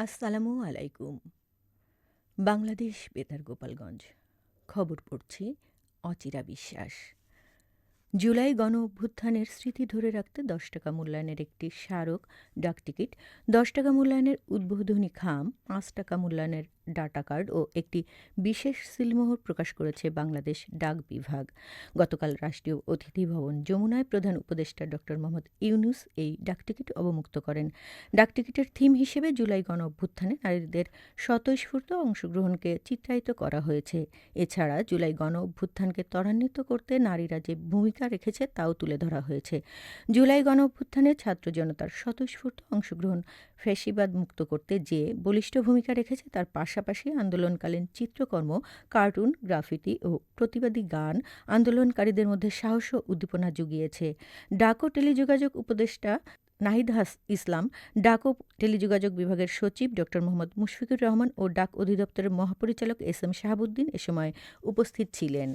আসসালামু আলাইকুম। বাংলাদেশ বেতার গোপালগঞ্জ। খবর পড়ছি অচিরা বিশ্বাস। জুলাই গণ অভ্যুত্থানের স্মৃতি ধরে রাখতে দশ টাকা মূল্যায়নের একটি স্মারক ডাকটিকিট, দশ টাকা মূল্যায়নের উদ্বোধনী খাম, পাঁচ টাকা মূল্যায়নের ডাটা কার্ড ও একটি বিশেষ সিলমোহর প্রকাশ করেছে বাংলাদেশ ডাক বিভাগ। গতকাল রাষ্ট্রীয় অতিথি ভবন যমুনায় প্রধান উপদেষ্টা ড. মোহাম্মদ ইউনুস এই ডাকটিকিট অবমুক্ত করেন। ডাকটিকিটের থিম হিসেবে জুলাই গণ অভ্যুত্থানে নারীদের স্বতঃস্ফূর্ত অংশগ্রহণকে চিত্রায়িত করা হয়েছে। এছাড়া জুলাই গণ অভ্যুত্থানকে ত্বরান্বিত করতে নারীরা যে ভূমিকা রেখেছে তাও তুলে ধরা হয়েছে। জুলাই গণ অভ্যুত্থানে ছাত্র জনতার স্বতঃস্ফূর্ত অংশগ্রহণ ফ্যাসিবাদ মুক্ত করতে যে বলিষ্ঠ ভূমিকা রেখেছে তার পাশাপাশি আন্দোলনকালীন চিত্রকর্ম, কার্টুন গ্রাফিটি ও প্রতিবাদী গান আন্দোলনকারীদের মধ্যে সাহস ও উদ্দীপনা জুগিয়েছে। ডাকো টেলিযোগাযোগ উপদেষ্টা নাহিদ হাস ইসলাম, ডাক টেলিযোগাযোগ বিভাগের সচিব ড. মোহাম্মদ মুশফিকুর রহমান ও ডাক অধিদপ্তরের মহাপরিচালক এস এম শাহাবুদ্দিন এ সময় উপস্থিত ছিলেন।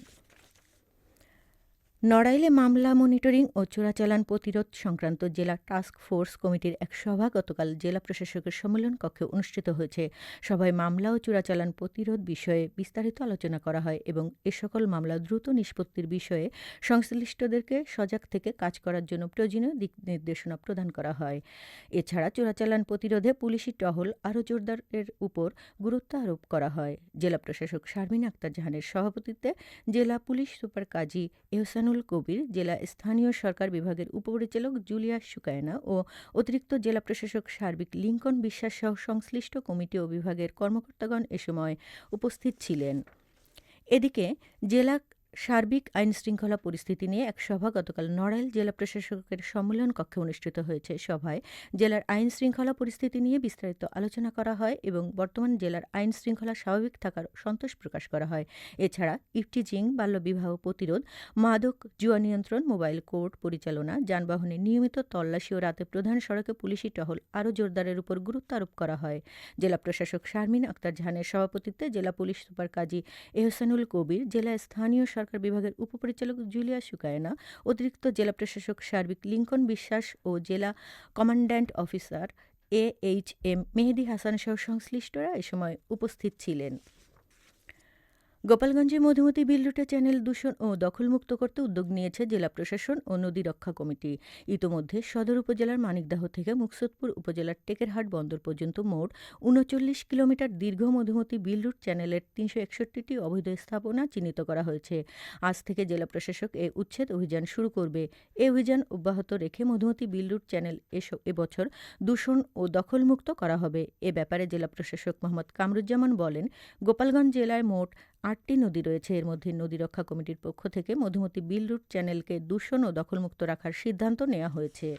নড়াইলে মামলা মনিটরিং ও চোরাচালান প্রতিরোধ সংক্রান্ত জেলা টাস্ক ফোর্স কমিটির এক সভা গতকাল জেলা প্রশাসকের সম্মেলন কক্ষে অনুষ্ঠিত হয়েছে। সভায় মামলা ও চোরাচালান প্রতিরোধ বিষয়ে বিস্তারিত আলোচনা করা হয় এবং এ সকল মামলা দ্রুত নিষ্পত্তির বিষয়ে সংশ্লিষ্টদেরকে সজাগ থেকে কাজ করার জন্য প্রয়োজনীয় দিক নির্দেশনা প্রদান করা হয়। এছাড়া চোরাচালান প্রতিরোধে পুলিশি টহল আরও জোরদারের উপর গুরুত্ব আরোপ করা হয়। জেলা প্রশাসক শারমিন আক্তার জাহানের সভাপতিত্বে জেলা পুলিশ সুপার কাজী এহসানুল কবির, জেলা স্থানীয় সরকার বিভাগের উপপরিচালক জুলিয়া সুকায়না ও অতিরিক্ত জেলা প্রশাসক সার্বিক লিঙ্কন বিশ্বাস সহ সংশ্লিষ্ট কমিটি ও বিভাগের কর্মকর্তাগণ এ সময় উপস্থিত ছিলেন। এদিকে জেলা সার্বিক আইন শৃঙ্খলা পরিস্থিতি নিয়ে এক সভা গতকাল নড়াইল জেলা প্রশাসকের সম্মেলন কক্ষে অনুষ্ঠিত হয়েছে। সভায় জেলার আইন শৃঙ্খলা পরিস্থিতি নিয়ে বিস্তারিত আলোচনা করা হয় এবং বর্তমান জেলার আইন শৃঙ্খলা স্বাভাবিক থাকার সন্তোষ প্রকাশ করা হয়। এছাড়া ইফটিজিং, বাল্যবিবাহ প্রতিরোধ, মাদক, জুয়া নিয়ন্ত্রণ, মোবাইল কোর্ট পরিচালনা যানবাহনে নিয়মিত তল্লাশি ও রাতে প্রধান সড়কে পুলিশি টহল আরও জোরদারের উপর গুরুত্ব আরোপ করা হয়। জেলা প্রশাসক শারমিন আক্তার জাহানের সভাপতিত্বে জেলা পুলিশ সুপার কাজী এহসানুল কবির, জেলা স্থানীয় বিভাগের উপপরিচালক জুলিয়া সুকায়না, অতিরিক্ত জেলা প্রশাসক সার্বিক লিঙ্কন বিশ্বাস ও জেলা commandant officer A H M Mehedi Hasan সহ সংশ্লিষ্টরা এ সময় উপস্থিত ছিলেন। গোপালগঞ্জে মধুমতি বিলরুটে চ্যানেল দূষণ ও দখলমুক্ত করতে উদ্যোগ নিয়েছে জেলা প্রশাসন ও নদী রক্ষা কমিটি। ইতোমধ্যে সদর উপজেলার মানিকদাহ থেকে মুকসুদপুর উপজেলার টেকেরহাট বন্দর পর্যন্ত মোট উনচল্লিশ কিলোমিটার দীর্ঘ মধুমতি বিলরুট চ্যানেলের তিনশো একষট্টিটি অবৈধ স্থাপনা চিহ্নিত করা হয়েছে। আজ থেকে জেলা প্রশাসক এ উচ্ছেদ অভিযান শুরু করবে। এ অভিযান অব্যাহত রেখে মধুমতি বিলরুট চ্যানেল এবছর দূষণ ও দখলমুক্ত করা হবে। এ ব্যাপারে জেলা প্রশাসক মোহাম্মদ কামরুজ্জামান বলেন, গোপালগঞ্জ জেলায় মোট আটটি নদী রয়েছে। এর মধ্যে নদী রক্ষা কমিটির পক্ষ থেকে মধুমতি বিল রুট চ্যানেলকে দূষণ ও দখলমুক্ত রাখার সিদ্ধান্ত নেওয়া হয়েছে।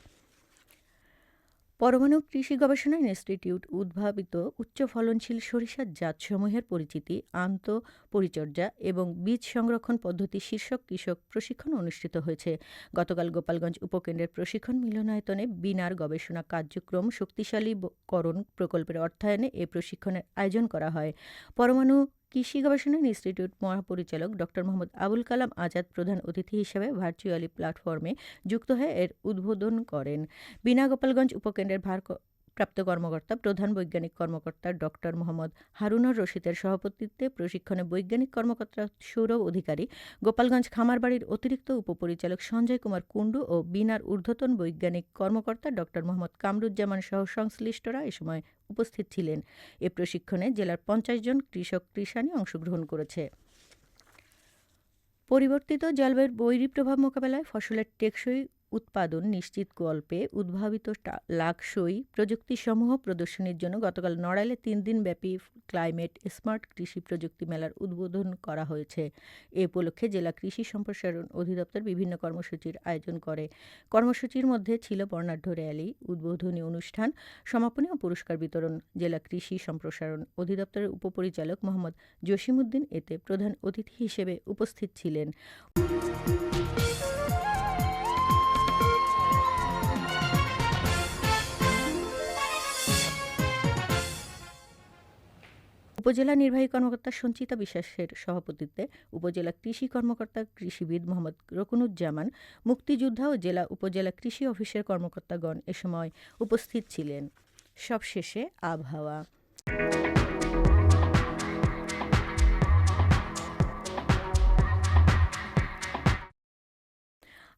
পরমাণু কৃষি গবেষণা ইনস্টিটিউট উদ্ভাবিত উচ্চ ফলনশীল সরিষার জাতসমূহের পরিচিতি, আন্ত পরিচর্যা এবং বীজ সংরক্ষণ পদ্ধতি শীর্ষক কৃষক প্রশিক্ষণ অনুষ্ঠিত হয়েছে। গতকাল গোপালগঞ্জ উপকেন্দ্রের প্রশিক্ষণ মিলনায়তনে বিনার গবেষণা কার্যক্রম শক্তিশালীকরণ প্রকল্পের অর্থায়নে এ প্রশিক্ষণের আয়োজন করা হয়। পরমাণু কৃষি গবেষণা ইনস্টিটিউট মহাপরিচালক ডক্টর মোহাম্মদ আবুল কালাম আজাদ প্রধান অতিথি হিসেবে ভার্চুয়ালি প্ল্যাটফর্মে যুক্ত হয়ে এর উদ্বোধন করেন। বিনা গোপালগঞ্জ উপকেন্দ্রের ভার প্রাপ্ত কর্মকর্তা, প্রধান বৈজ্ঞানিক কর্মকর্তা ডক্টর মোহাম্মদ হারুনর রশিদের সভাপতিত্বে প্রশিক্ষণে বৈজ্ঞানিক কর্মকর্তা, সৌরভ অধিকারী, গোপালগঞ্জ খামারবাড়ির অতিরিক্ত উপপরিচালক সঞ্জয় কুমার কুণ্ডু ও বিনার ঊর্ধ্বতন বৈজ্ঞানিক কর্মকর্তা ডক্টর মোহাম্মদ কামরুজ্জামান সহ সংশ্লিষ্টরা এ সময় উপস্থিত ছিলেন। এ প্রশিক্ষণে জেলার পঞ্চাশ জন কৃষক কৃষানি অংশগ্রহণ করেছে। পরিবর্তিত জলবায়ুর বৈরী প্রভাব মোকাবেলায় ফসলের টেকসই উৎপাদন নিশ্চিত গল্পে উদ্ভাবিত লাকসই প্রযুক্তিসমূহ প্রদর্শনীর জন্য গতকাল নড়াইলে তিন দিনব্যাপী ক্লাইমেট স্মার্ট কৃষি প্রযুক্তি মেলার উদ্বোধন করা হয়েছে। এ উপলক্ষে জেলা কৃষি সম্প্রসারণ অধিদপ্তর বিভিন্ন কর্মসূচির আয়োজন করে। কর্মসূচির মধ্যে ছিল বর্ণাঢ্য র্যালি, উদ্বোধনী অনুষ্ঠান, সমাপনী ও পুরস্কার বিতরণ। জেলা কৃষি সম্প্রসারণ অধিদপ্তরের উপপরিচালক মোহাম্মদ জসিমুদ্দিন এতে প্রধান অতিথি হিসেবে উপস্থিত ছিলেন। উপজেলা নির্বাহী কর্মকর্তা সঞ্চিতা বিশ্বাসের সভাপতিত্বে উপজেলা কৃষি কর্মকর্তা কৃষিবিদ মোহাম্মদ রকুনুজ্জামান, মুক্তিযোদ্ধা ও জেলা উপজেলা কৃষি অফিসের কর্মকর্তাগণ এ সময় উপস্থিত ছিলেন। সবশেষে আবহাওয়া।